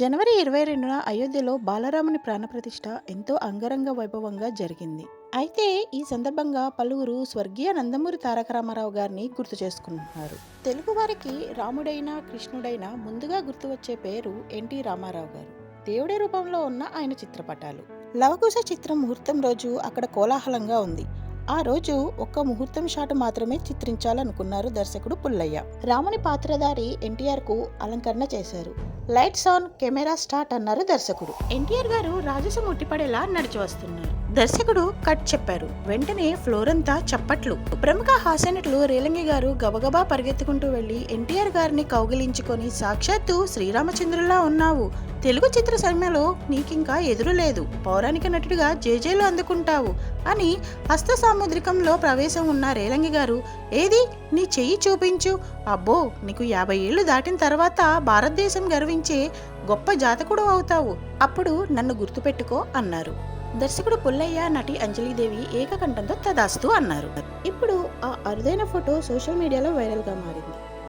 జనవరి ఇరవై రెండున అయోధ్యలో బాలరాముని ప్రాణప్రతిష్ఠ ఎంతో అంగరంగ వైభవంగా జరిగింది. అయితే ఈ సందర్భంగా పలువురు స్వర్గీయ నందమూరి తారక రామారావు గారిని గుర్తు చేసుకుంటున్నారు తెలుగువారికి రాముడైనా కృష్ణుడైనా ముందుగా గుర్తు వచ్చే పేరు ఎన్టీ రామారావు గారు. దేవుడి రూపంలో ఉన్న ఆయన చిత్రపటాలు. లవకుశ చిత్రం ముహూర్తం రోజు అక్కడ కోలాహలంగా ఉంది. ఆ రోజు ఒక్క ముహూర్తం షాట్ మాత్రమే చిత్రించాలనుకున్నారు దర్శకుడు పుల్లయ్య. రాముని పాత్రధారి ఎన్టీఆర్కు అలంకరణ చేశారు. లైట్స్ ఆన్ కెమెరా స్టార్ట్ అన్నారు దర్శకుడు. ఎన్టీఆర్ గారు రాజసం ముట్టిపడేలా నడిచి వస్తున్నారు. దర్శకుడు కట్ చెప్పారు. వెంటనే ఫ్లోర్ అంతా చప్పట్లు. ప్రముఖ హాస్యనటులు రేలంగి గారు గబగబా పరిగెత్తుకుంటూ వెళ్ళి ఎన్టీఆర్ గారిని కౌగిలించుకొని సాక్షాత్తు శ్రీరామచంద్రులా ఉన్నావు. తెలుగు చిత్ర సమ్మెలో నీకింకా ఎదురు లేదు. పౌరాణిక నటుడిగా జేజేలు అందుకుంటావు అని హస్త సాముద్రికంలో ప్రవేశం ఉన్న రేలంగి గారు ఏది? నీ చెయ్యి చూపించు. అబ్బో నీకు యాభై ఏళ్ళు దాటిన తర్వాత భారతదేశం గర్వించే గొప్ప జాతకుడు అవుతావు. అప్పుడు నన్ను గుర్తుపెట్టుకో అన్నారు. దర్శకుడు పుల్లయ్య నటి అంజలిదేవి ఏకకంఠంతో తదాస్తు అన్నారు. ఇప్పుడు ఆ అరుదైన ఫోటో సోషల్ మీడియాలో వైరల్గా మారింది.